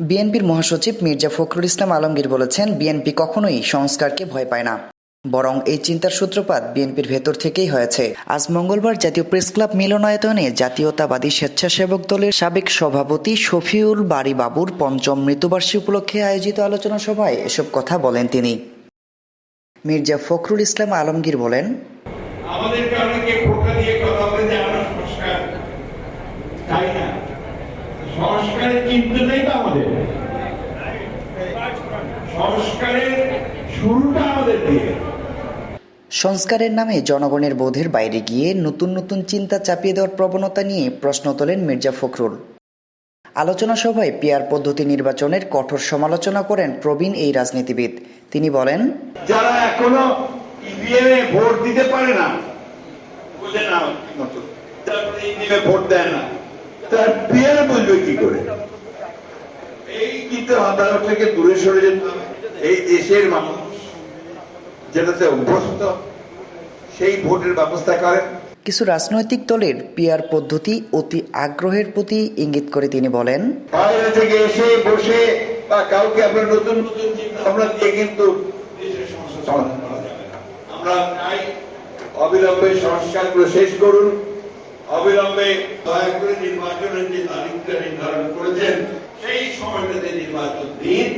বিএনপির মহাসচিব মির্জা ফখরুল ইসলাম আলমগীর বলেছেন, বিএনপি কখনোই সংস্কারকে ভয় পায় না। বরং এই চিন্তার সূত্রপাত বিএনপির ভেতর থেকেই হয়েছে। আজ মঙ্গলবার জাতীয় প্রেস ক্লাব মিলনায়তনে জাতীয়তাবাদী স্বেচ্ছাসেবক দলের সাবেক সভাপতি শফিউল বাড়ি বাবুর পঞ্চম মৃত্যুবার্ষিকী উপলক্ষে আয়োজিত আলোচনা সভায় এসব কথা বলেন তিনি। মির্জা ফখরুল ইসলাম আলমগীর বলেন সংস্কারের তো আমাদের সংস্কারের শুরুটা আমাদের দিয়ে। সংস্কারের নামে জনগণের বোধের বাইরে গিয়ে নতুন নতুন চিন্তা চাপিয়ে দেওয়ার প্রবণতা নিয়ে প্রশ্ন তোলেন মির্জা ফখরুল। আলোচনা সভায় পিয়ার পদ্ধতি নির্বাচনের কঠোর সমালোচনা করেন প্রবীণ এই রাজনীতিবিদ। তিনি বলেন যারা এখনও ইভিএম এ ভোট দিতে পারে না বুঝে না ইভিএম ভোট দেয় না তার পিয়ারে বুঝবে কি করে? এই কিন্তু আদালত থেকে দূরে সরে যেতে এই দেশের মানুষ যেটাতে অভ্যস্ত সেই ভোটের ব্যবস্থা করেন। কিছু রাজনৈতিক দলের পিয়ার পদ্ধতি অতি আগ্রহের প্রতি ইঙ্গিত করে তিনি বলেন বাইরে থেকে এসে বসে বা কাউকে আমরা নতুন নতুন দিয়ে কিন্তু। আমরা চাই অবিলম্বে সংস্কারগুলো শেষ করুন। অবিলম্বে দয়া করে নির্বাচনের যে তারিখটা নির্ধারণ করেছেন সেই সময়টাতে নির্বাচন দিন।